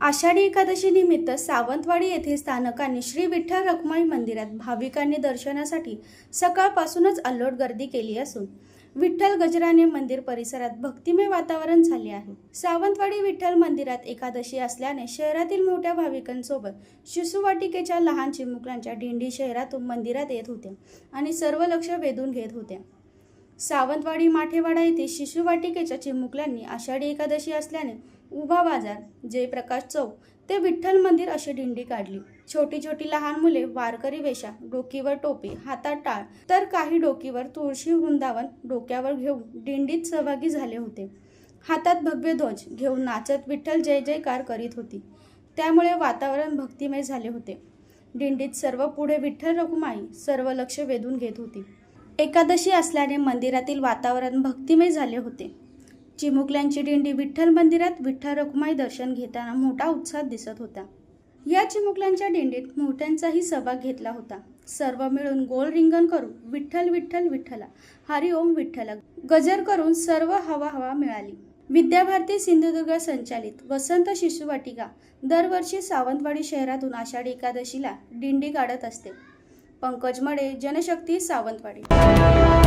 आषाढी एकादशी निमित्त सावंतवाडी येथे स्थानकांनी श्री विठ्ठल रखुमाई मंदिरात भाविकांनी दर्शनासाठी सकाळपासूनच अल्लोट गर्दी केली असून विठ्ठल गजराने मंदिर परिसरात भक्तिमय वातावरण झाले आहे. सावंतवाडी विठ्ठल मंदिरात एकादशी असल्याने शहरातील मोठ्या भाविकांसोबत शिशुवाटिकेच्या लहान चिमुकल्यांच्या दिंडी शहरातून मंदिरात येत होत्या आणि सर्व लक्ष वेधून घेत होत्या. सावंतवाडी माठेवाडा येथे शिशुवाटिकेच्या चिमुकल्यांनी आषाढी एकादशी असल्याने उभा बाजार जयप्रकाश चौक ते विठ्ठल मंदिर अशी दिंडी काढली. छोटी छोटी लहान मुले वारकरी वेशा डोकीवर टोपी हातात टाळ तर काही डोकीवर तुळशी वृंदावन डोक्यावर घेऊन दिंडीत सहभागी झाले होते. हातात भगवे ध्वज घेऊन नाचत विठ्ठल जय जयकार करीत होती. त्यामुळे वातावरण भक्तिमय झाले होते. दिंडीत सर्व पुढे विठ्ठल रखुमाई सर्व लक्ष वेधून घेत होती. एकादशी असल्याने मंदिरातील वातावरण भक्तिमय झाले होते. चिमुकल्यांची दिंडी विठ्ठल मंदिरात विठ्ठल रखुमाई दर्शन घेताना मोठा उत्साह दिसत होता. या चिमुकल्यांच्या दिंडीत मोठ्यांचाही सहभाग घेतला होता. सर्व मिळून गोल रिंगण करून विठ्ठल विठ्ठल विठ्ठला हरिओम विठ्ठला गजर करून सर्व हवा हवा मिळाली. विद्याभारती सिंधुदुर्ग संचालित वसंत शिशुवाटिका दरवर्षी सावंतवाडी शहरातून आषाढी एकादशीला दिंडी काढत असते. पंकज मडे जनशक्ती सावंतवाडी.